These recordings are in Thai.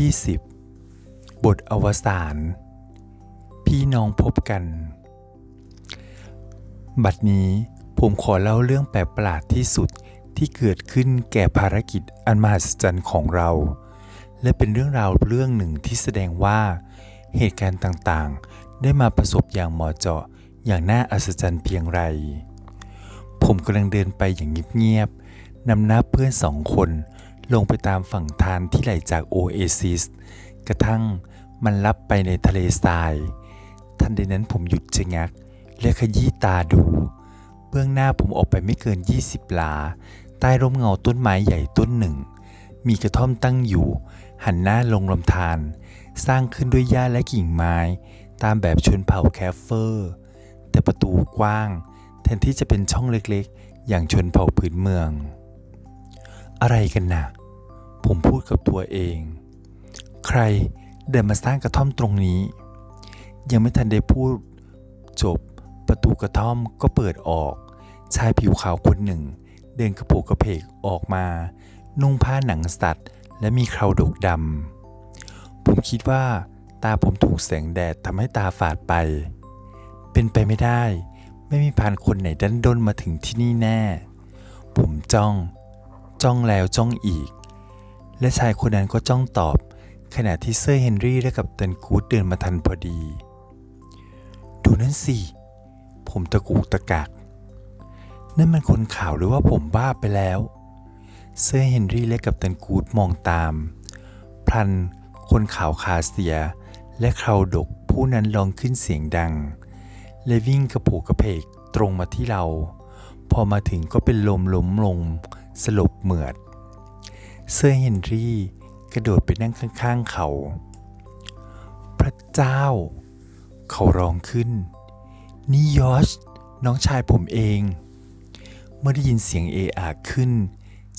20 บทอวสานพี่น้องพบกัน บัดนี้ผมขอเล่าเรื่องแปลกประหลาดที่สุดที่เกิดขึ้นแก่ภารกิจอันมหัศจรรย์ของเรา และเป็นเรื่องราวเรื่องหนึ่งที่แสดงว่า เหตุการณ์ต่างๆ ได้มาประสบอย่างเหมาะเจาะอย่างน่าอัศจรรย์เพียงไร ผมกำลังเดินไปอย่างเงียบๆนำหน้าเพื่อนสองคน ลงไปตามฝั่งทานที่ไหลจากโอเอซิสกระทั่งมันลับไปในทะเลทราย ทันใดนั้นผมหยุดชะงัก และขยี้ตาดู เบื้องหน้าผมออกไปไม่เกิน 20หลา ใต้ร่มเงาต้นไม้ใหญ่ต้นหนึ่ง มีกระท่อมตั้งอยู่ หันหน้าลงลำธารสร้างขึ้นด้วยหญ้าและกิ่งไม้ ตามแบบชนเผ่าแคฟเฟอร์ แต่ประตูกว้าง แทนที่จะเป็นช่องเล็กๆ อย่างชนเผ่าพื้นเมือง อะไรกันนะ ผมพูดกับตัวเอง ใครเดินมาสร้างกระท่อมตรงนี้ ยังไม่ทันได้พูดจบประตูกระท่อมก็เปิดออก ชายผิวขาวคนหนึ่ง เดินกระโปกกระเพกออกมา นุ่งผ้าหนังสัตว์ และมีเคราดกดำผมคิดว่า ตาผมถูกแสงแดดทำให้ตาฝาดไป เป็นไปไม่ได้ ไม่มีพรานคนไหนดันด้นมาถึงที่นี่แน่ ผมจ้อง จ้องแล้วจ้องอีก และชายคนนั้นก็จ้องตอบ ขณะที่เซอร์เฮนรี่และกับตันกูดเดินมาทันพอดี ดูนั่นสิ ผมตะกุกตะกัก นั่นมันคนข่าวหรือว่าผมบ้าไปแล้ว เซอร์เฮนรี่และกับตันกูดมองตาม พลัน คนข่าวขาเสีย และคราวดกผู้นั้นลองขึ้นเสียงดัง และวิ่งกระโผกกระเพกตรงมาที่เรา พอมาถึงก็เป็นลมล้มลง สลบเหมือด เซอร์เฮนรี่กระโดดไปนั่งข้างๆเขา พระเจ้า เขาร้องขึ้น นี่ยอชน้องชายผมเอง เมื่อได้ยินเสียงเออาขึ้น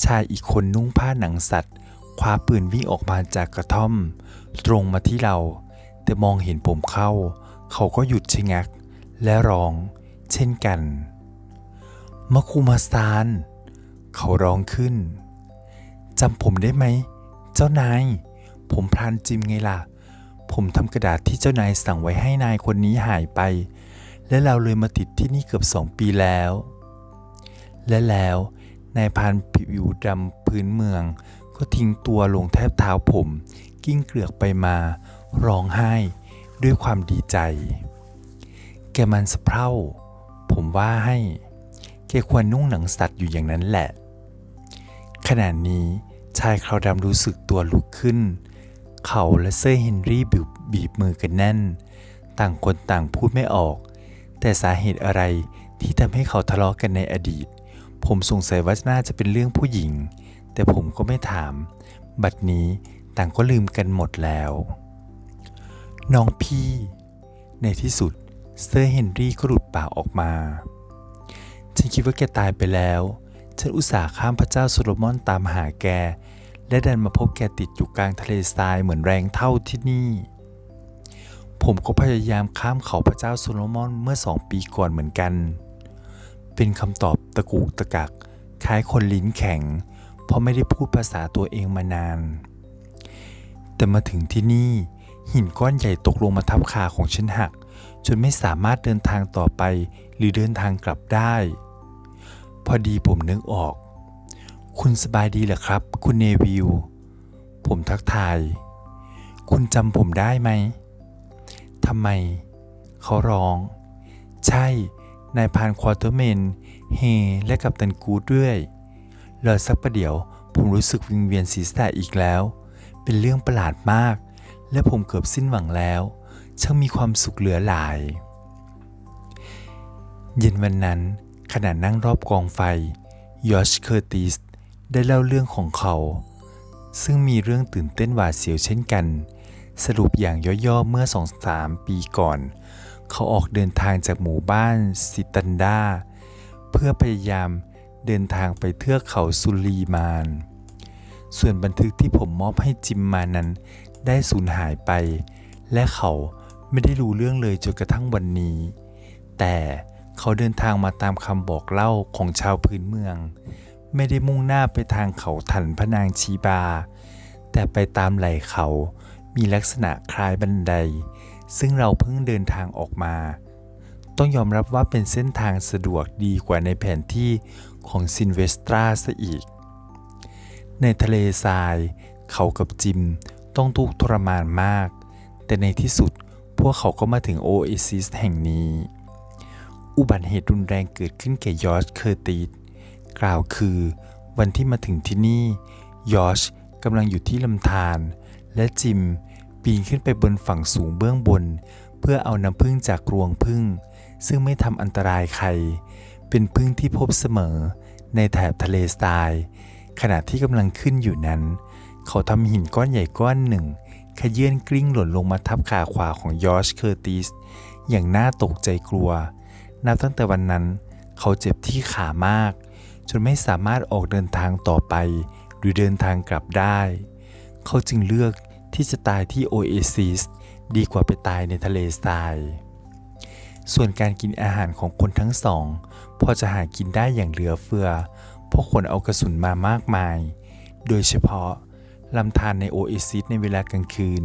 ชายอีกคนนุ่งผ้าหนังสัตว์คว้าปืนวิ่งออกมาจากกระท่อม ตรงมาที่เรา แต่มองเห็นผมเข้า เขาก็หยุดชะงัก และร้อง เช่นกันมะคูมาซาน เขาร้องขึ้น จำผมได้ไหม เจ้านาย ผมพรานจิมไงล่ะ ผมทำกระดาษที่เจ้านายสั่งไว้ให้นายคนนี้หายไป และเราเลยมาติดที่นี่เกือบสองปีแล้ว และแล้วนายพานผิวดำพื้นเมือง ก็ทิ้งตัวลงแทบเท้าผม กิ้งเกลือกไปมา ร้องไห้ ด้วยความดีใจ แกมันสะเพร่า ผมว่าให้ แกควรนุ่งหนังสัตว์อยู่อย่างนั้นแหละขณะนี้ ชายคราวดำรู้สึกตัวลุกขึ้น เขาและเซอร์เฮนรี่บีบบีบมือกันแน่น ต่างคนต่างพูดไม่ออก แต่สาเหตุอะไรที่ทำให้เขาทะเลาะกันในอดีต ผมสงสัยว่าน่าจะเป็นเรื่องผู้หญิง แต่ผมก็ไม่ถาม บัดนี้ต่างก็ลืมกันหมดแล้ว น้องพี่ ในที่สุดเซอร์เฮนรี่ก็หลุดปากออกมา ฉันคิดว่าแกตายไปแล้ว ฉันอุตส่าห์ข้ามพระเจ้าโซโลมอนตามหาแก และดันมาพบแกติดอยู่กลางทะเลทรายเหมือนแรงเท่าที่นี่ ผมก็พยายามข้ามเขาพระเจ้าโซโลมอนเมื่อสองปีก่อนเหมือนกัน เป็นคำตอบตะกุกตะกัก คล้ายคนลิ้นแข็ง เพราะไม่ได้พูดภาษาตัวเองมานาน แต่มาถึงที่นี่ หินก้อนใหญ่ตกลงมาทับขาของฉันหัก จนไม่สามารถเดินทางต่อไปหรือเดินทางกลับได้ อดีผมนึกออก คุณสบายดีเหรอครับ คุณเนวิล ผมทักทาย คุณจำผมได้ไหม ทำไม เขาร้อง ใช่ นายพานควอเตอร์เมน เฮ และกับตันกูดด้วยรอสักประเดี๋ยว ผมรู้สึกวิงเวียนศีรษะอีกแล้ว เป็นเรื่องประหลาดมาก และผมเกือบสิ้นหวังแล้ว ช่างมีความสุขเหลือหลาย เย็นวันนั้น ขณะนั่งรอบกองไฟยอชเคอร์ติสได้เล่าเรื่องของเขา ซึ่งมีเรื่องตื่นเต้นหวาดเสียวเช่นกัน สรุปอย่างย่อๆเมื่อสองสามปีก่อน เขาออกเดินทางจากหมู่บ้านซิตันดาเพื่อพยายามเดินทางไปเทือกเขาซุลีมาน ส่วนบันทึกที่ผมมอบให้จิมมานั้น ได้สูญหายไป และเขาไม่ได้รู้เรื่องเลยจนกระทั่งวันนี้ แต่ เขาเดินทางมาตามคำบอกเล่าของชาวพื้นเมือง ไม่ได้มุ่งหน้าไปทางเขาถันพนางชีบา แต่ไปตามไหล่เขามีลักษณะคล้ายบันได ซึ่งเราเพิ่งเดินทางออกมา ต้องยอมรับว่าเป็นเส้นทางสะดวกดีกว่าในแผนที่ของซินเวสตราซะอีก ในทะเลทราย เขากับจิมต้องทุกข์ทรมานมาก แต่ในที่สุดพวกเขาก็มาถึงโอเอซิสแห่งนี้ อุบัติเหตุรุนแรงเกิดขึ้นแก่ยอชเคอร์ติสกล่าวคือ วันที่มาถึงที่นี่ ยอชกำลังอยู่ที่ลำธารและจิมปีนขึ้นไปบนฝั่งสูงเบื้องบน เพื่อเอาน้ำพึ่งจากรวงพึ่ง ซึ่งไม่ทำอันตรายใคร เป็นพึ่งที่พบเสมอ ในแถบทะเลทราย ขณะที่กำลังขึ้นอยู่นั้น เขาทำหินก้อนใหญ่ก้อนหนึ่ง ขยื่นกลิ้งหล่นลงมาทับขาขวาของยอชเคอร์ติสอย่างน่าตกใจกลัว นับตั้งแต่วันนั้น เขาเจ็บที่ขามาก จนไม่สามารถออกเดินทางต่อไป หรือเดินทางกลับได้ เขาจึงเลือกที่จะตายที่โอเอซิสดีกว่าไปตายในทะเลทราย ส่วนการกินอาหารของคนทั้งสอง พอจะหากินได้อย่างเหลือเฟือเพราะคนเอากระสุนมามากมาย โดยเฉพาะลำธารในโอเอซิสในเวลากลางคืน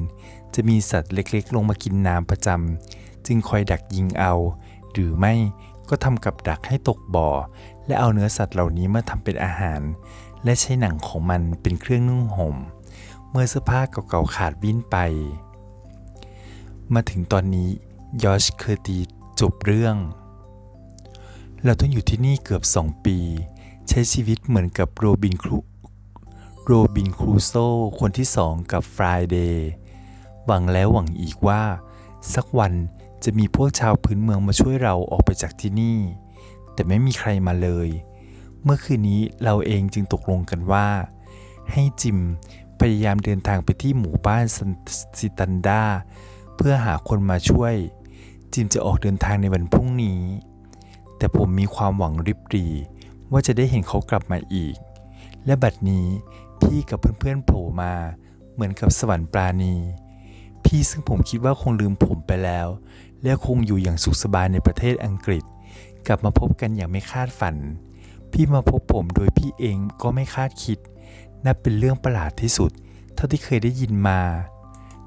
จะมีสัตว์เล็กๆ ลงมากินน้ำประจำ จึงคอยดักยิงเอา หรือไม่ก็ทำกับดักให้ตกบ่อ และเอาเนื้อสัตว์เหล่านี้มาทำเป็นอาหาร และใช้หนังของมันเป็นเครื่องนุ่งห่ม เมื่อเสื้อผ้าเก่าๆขาดวิ่นไป มาถึงตอนนี้ยอชเคอร์ตีจบเรื่อง เราต้องอยู่ที่นี่เกือบสองปี ใช้ชีวิตเหมือนกับโรบินครูโรบินครูโซคนที่สองกับฟรายเดย์หวังแล้วหวังอีกว่า สักวัน จะมีพวกชาวพื้นเมืองมาช่วยเราออกไปจากที่นี่ แต่ไม่มีใครมาเลย เมื่อคืนนี้เราเองจึงตกลงกันว่า ให้จิมพยายามเดินทางไปที่หมู่บ้านซิตันดาเพื่อหาคนมาช่วย จิมจะออกเดินทางในวันพรุ่งนี้ แต่ผมมีความหวังริบหรีว่าจะได้เห็นเขากลับมาอีก และบัดนี้พี่กับเพื่อนๆโผล่มาเหมือนกับสวรรค์ปราณี พี่ซึ่งผมคิดว่าคงลืมผมไปแล้ว และคงอยู่อย่างสุขสบายในประเทศอังกฤษ กลับมาพบกันอย่างไม่คาดฝัน พี่มาพบผมโดยพี่เองก็ไม่คาดคิด นับเป็นเรื่องประหลาดที่สุด เท่าที่เคยได้ยินมา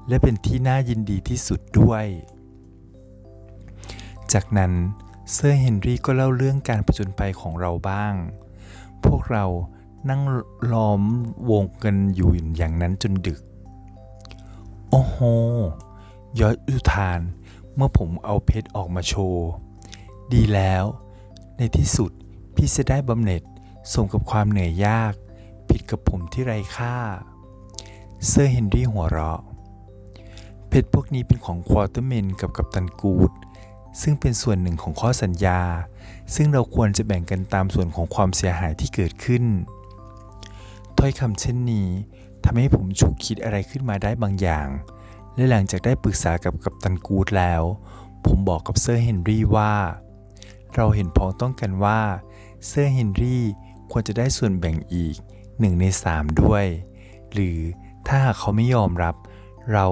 และเป็นที่น่ายินดีที่สุดด้วย จากนั้นเซอร์เฮนรี่ก็เล่าเรื่องการผจญภัยของเราบ้าง พวกเรานั่งล้อมวงกันอยู่อย่างนั้นจนดึก โอ้โหยอดอุทาน มื่อผมเอาเพชรออกมาโชว์ ดีแล้ว ในที่สุดพี่จะได้บำเหน็จสมกับความเหนื่อยยาก ผิดกับผมที่ไร้ค่า เซอร์เฮนรี่หัวเราะ เพชรพวกนี้เป็นของควอเตอร์เมนกับกัปตันกูด ซึ่งเป็นส่วนหนึ่งของข้อสัญญา ซึ่งเราควรจะแบ่งกันตามส่วนของความเสียหายที่เกิดขึ้น ถ้อยคำเช่นนี้ทำให้ผมฉุกคิดอะไรขึ้นมาได้บางอย่าง และหลังจากได้ปรึกษากับกัปตันกูดแล้ว ผมบอกกับเซอร์เฮนรี่ว่า เราเห็นพ้องต้องกันว่าเซอร์เฮนรี่ควรจะได้ส่วนแบ่งอีกหนึ่งในสามด้วย หรือถ้าหากเขาไม่ยอมรับ เรา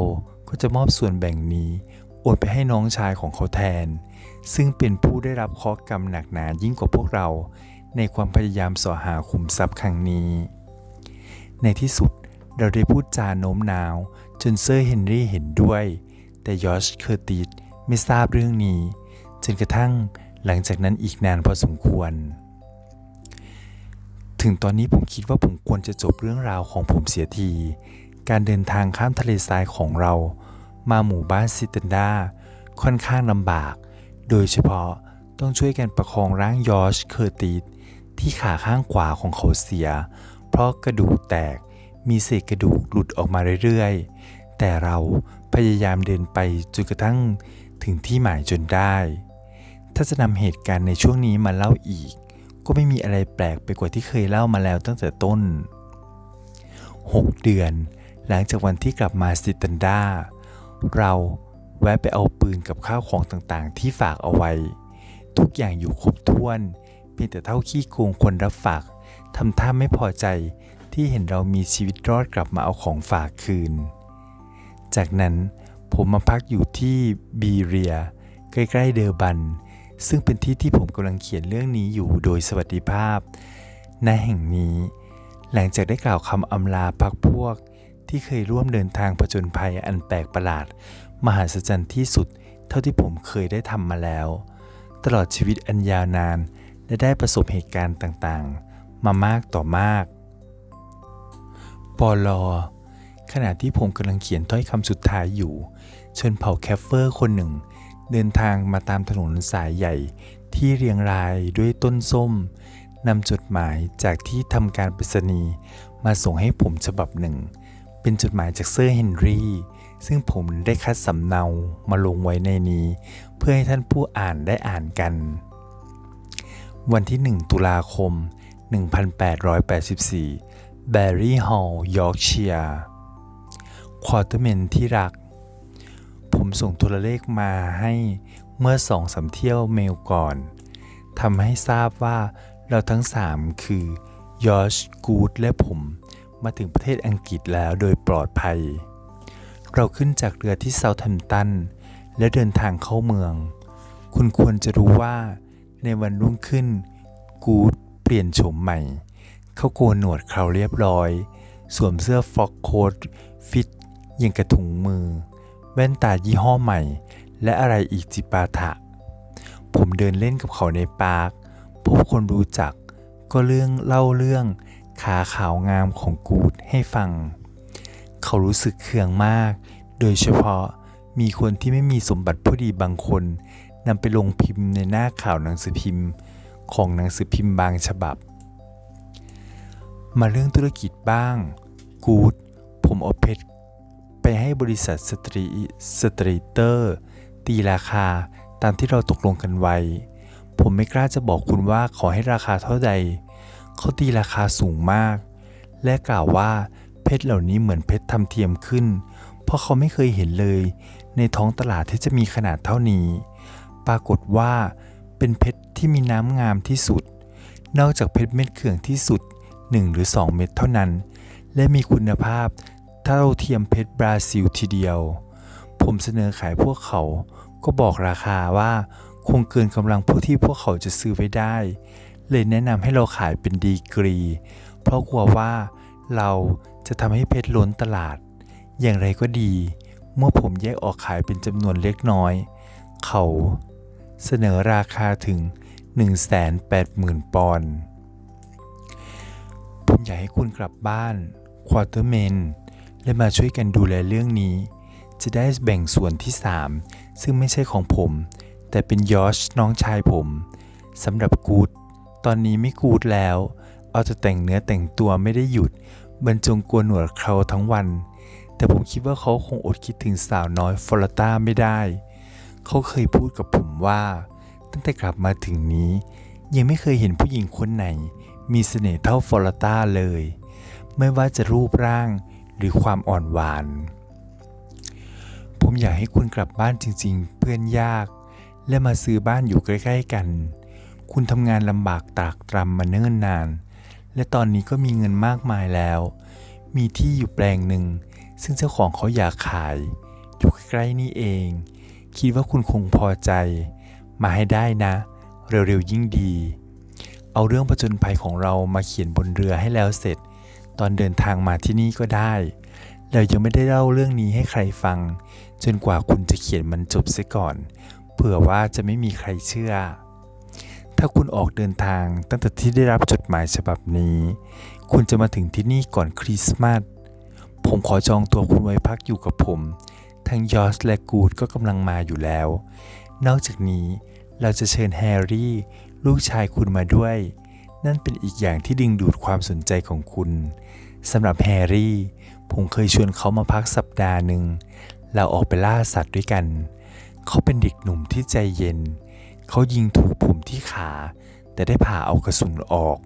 ก็จะมอบส่วนแบ่งนี้โอนไปให้น้องชายของเขาแทน ซึ่งเป็นผู้ได้รับข้อกรรมหนักหนายิ่งกว่าพวกเรา ในความพยายามสอหาขุมทรัพย์ครั้งนี้ ในที่สุดเราได้พูดจาโน้มน้าว จนเซอร์เฮนรี่เห็นด้วย แต่ยอชเคอร์ติสไม่ทราบเรื่องนี้ จนกระทั่งหลังจากนั้นอีกนานพอสมควร ถึงตอนนี้ผมคิดว่าผมควรจะจบเรื่องราวของผมเสียที การเดินทางข้ามทะเลทรายของเรา มาหมู่บ้านซิตันดาค่อนข้างลำบาก โดยเฉพาะต้องช่วยกันประคองร่างยอชเคอร์ติสที่ขาข้างขวาของเขาเสีย เพราะกระดูกแตก มีเศษกระดูกหลุดออกมาเรื่อยๆ แต่เราพยายามเดินไปจนกระทั่งถึงที่หมายจนได้ ถ้าจะนำเหตุการณ์ในช่วงนี้มาเล่าอีก ก็ไม่มีอะไรแปลกไปกว่าที่เคยเล่ามาแล้วตั้งแต่ต้น 6 เดือน หลังจากวันที่กลับมาซิตันดาเราแวะไปเอาปืนกับข้าวของต่างๆ ที่ฝากเอาไว้ ทุกอย่างอยู่ครบถ้วน เพียงแต่เท่าขี้โกงคนรับฝากทำท่าไม่พอใจ ที่เห็นเรามีชีวิตรอดกลับมาเอาของฝากคืน จากนั้นผมมาพักอยู่ที่บีเรีย ใกล้ ๆ เดอร์บัน ซึ่งเป็นที่ที่ผมกำลังเขียนเรื่องนี้อยู่โดยสวัสดิภาพณแห่งนี้ หลังจากได้กล่าวคำอำลาพักพวก ที่เคยร่วมเดินทางผจญภัยอันแปลกประหลาด มหัศจรรย์ที่สุด เท่าที่ผมเคยได้ทำมาแล้ว ตลอดชีวิตอันยาวนานและได้ประสบเหตุการณ์ต่างๆ มามากต่อมาก ปอลอขณะที่ผมกำลังเขียนถ้อยคำสุดท้ายอยู่ชนเผ่าแคฟเฟอร์คนหนึ่ง เดินทางมาตามถนนสายใหญ่ที่เรียงรายด้วยต้นส้มนำจดหมายจากที่ทำการไปรษณีย์มาส่งให้ผมฉบับหนึ่ง เป็นจดหมายจากเซอร์เฮนรี่ ซึ่งผมได้คัดสำเนามาลงไว้ในนี้ เพื่อให้ท่านผู้อ่านได้อ่านกัน วันที่ 1 ตุลาคม 1884 แบร์รี่ฮอลล์ยอร์กเชียร์ควอเตอร์เมนที่รัก ผมส่งโทรเลขมาให้เมื่อสองสามเที่ยวเมลก่อนทำให้ทราบว่าเราทั้งสามคือยอร์ชกูดและผมมาถึงประเทศอังกฤษแล้วโดยปลอดภัย เราขึ้นจากเรือที่เซาท์แฮมป์ตัน และเดินทางเข้าเมือง คุณควรจะรู้ว่าในวันรุ่งขึ้น กูดเปลี่ยนโฉมใหม่ เขาโกนหนวดเคราเรียบร้อย สวมเสื้อฟ็อกโค้ทฟิตยังกระถุงมือ แว่นตายี่ห้อใหม่ และอะไรอีกจิปาถะ ผมเดินเล่นกับเขาในปาร์คพบคนรู้จัก ก็เรื่องเล่าเรื่องขาขาวงามของกูดให้ฟัง เขารู้สึกเคืองมาก โดยเฉพาะมีคนที่ไม่มีสมบัติผู้ดีบางคนนำไปลงพิมพ์ในหน้าข่าวหนังสือพิมพ์ ของหนังสือพิมพ์บางฉบับ มาเรื่องธุรกิจบ้าง กูดผมเอาเพชรไปให้บริษัทสตรีสตรีเตอร์ ตีราคาตามที่เราตกลงกันไว้ ผมไม่กล้าจะบอกคุณว่าขอให้ราคาเท่าใด เขาตีราคาสูงมาก และกล่าวว่าเพชรเหล่านี้เหมือนเพชรทำเทียมขึ้น เพราะเขาไม่เคยเห็นเลย ในท้องตลาดที่จะมีขนาดเท่านี้ ปรากฏว่าเป็นเพชรที่มีน้ำงามที่สุด นอกจากเพชรเม็ดเขื่องที่สุด 1 หรือ 2 เม็ดเท่านั้น และมีคุณภาพเท่าเทียมเพชรบราซิลทีเดียว ผมเสนอขายพวกเขา ก็บอกราคาว่าคงเกินกำลังผู้ที่พวกเขาจะซื้อไว้ได้ เลยแนะนำให้เราขายเป็นดีกรี เพราะกลัวว่าเราจะทำให้เพชรล้นตลาด อย่างไรก็ดี เมื่อผมแยกออกขายเป็นจำนวนเล็กน้อย เขาเสนอราคาถึง 180,000 ปอนด์ อยากให้คุณกลับบ้านควอเตอร์เมนและมาช่วยกันดูแลเรื่องนี้ จะได้แบ่งส่วนที่ 3 ซึ่งไม่ใช่ของผม แต่เป็นยอชน้องชายผมสำหรับกูดตอนนี้ไม่กูดแล้ว เอาแต่แต่งเนื้อแต่งตัวไม่ได้หยุด บรรจงกวนหนวดเคราทั้งวัน แต่ผมคิดว่าเขาคงอดคิดถึงสาวน้อยฟลอต้าไม่ได้ เขาเคยพูดกับผมว่า ตั้งแต่กลับมาถึงนี้ ยังไม่เคยเห็นผู้หญิงคนไหน มีเสน่ห์เท่าฟลอต้าเลย ไม่ว่าจะรูปร่างหรือความอ่อนหวาน ผมอยากให้คุณกลับบ้านจริงๆ เพื่อนยาก และมาซื้อบ้านอยู่ใกล้ๆกัน คุณทำงานลำบากตากตรำมาเนิ่นนาน และตอนนี้ก็มีเงินมากมายแล้ว มีที่อยู่แปลงหนึ่ง ซึ่งเจ้าของเขาอยากขาย อยู่ใกล้ๆนี่เอง คิดว่าคุณคงพอใจ มาให้ได้นะ เร็วๆยิ่งดี เอาเรื่องผจญภัยของเรามาเขียนบนเรือให้แล้วเสร็จ ตอนเดินทางมาที่นี่ก็ได้เรายังไม่ได้เล่าเรื่องนี้ให้ใครฟัง จนกว่าคุณจะเขียนมันจบเสียก่อน เผื่อว่าจะไม่มีใครเชื่อ ถ้าคุณออกเดินทางตั้งแต่ที่ได้รับจดหมายฉบับนี้ คุณจะมาถึงที่นี่ก่อนคริสต์มาสผมขอจองตัวคุณไว้พักอยู่กับผมทั้งยอสและกูดก็กำลังมาอยู่แล้ว นอกจากนี้เราจะเชิญแฮร์รี่ ลูกชายคุณมาด้วย นั่นเป็นอีกอย่างที่ดึงดูดความสนใจของคุณสำหรับแฮร์รี่ ผมเคยชวนเขามาพักสัปดาห์หนึ่ง เราออกไปล่าสัตว์ด้วยกัน เขาเป็นเด็กหนุ่มที่ใจเย็น เขายิงถูกผมที่ขา แต่ได้ผ่าเอากระสุนออก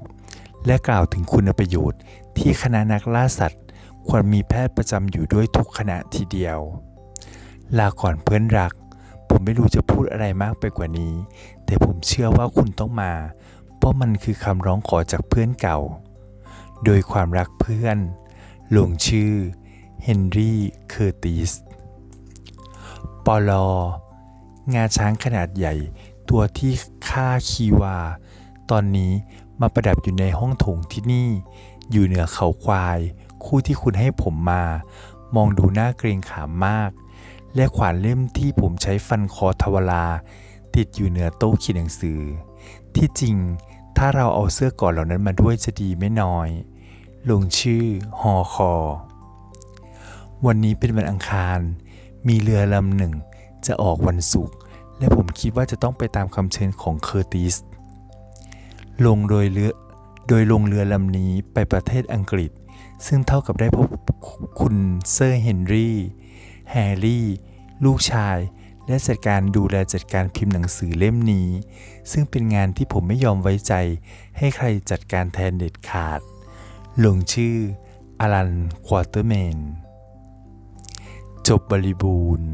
และกล่าวถึงคุณประโยชน์ที่คณะนักล่าสัตว์ ควรมีแพทย์ประจำอยู่ด้วยทุกคณะทีเดียว ลาก่อนเพื่อนรัก ผมไม่รู้จะพูดอะไรมากไปกว่านี้ แต่ผมเชื่อว่าคุณต้องมา เพราะมันคือคำร้องขอจากเพื่อนเก่า โดยความรักเพื่อนลงชื่อเฮนรี่เคอร์ติสปอลงาช้างขนาดใหญ่ ตัวที่ค่าคีวา ตอนนี้มาประดับอยู่ในห้องโถงที่นี่ อยู่เหนือเขาควาย คู่ที่คุณให้ผมมา มองดูน่าเกรงขามมาก และขวานเล่มที่ผมใช้ฟันคอทวารา ติดอยู่เหนือโต๊ะเขียนหนังสือ ที่จริงถ้าเราเอาเสื้อก่อนเหล่านั้นมาด้วยจะดีไม่น้อย ลงชื่อฮอคอ วันนี้เป็นวันอังคาร มีเรือลำหนึ่งจะออกวันศุกร์และผมคิดว่าจะต้องไปตามคำเชิญของเคอร์ติส ลงโดยเรือ โดยลงเรือลำนี้ไปประเทศอังกฤษ ซึ่งเท่ากับได้พบคุณเซอร์เฮนรี่ แฮร์รี่ ลูกชาย และจัดการดูแลจัดการพิมพ์หนังสือเล่มนี้ ซึ่งเป็นงานที่ผมไม่ยอมไว้ใจ ให้ใครจัดการแทนเด็ดขาด ลงชื่ออลันควอเตอร์แมน จบบริบูรณ์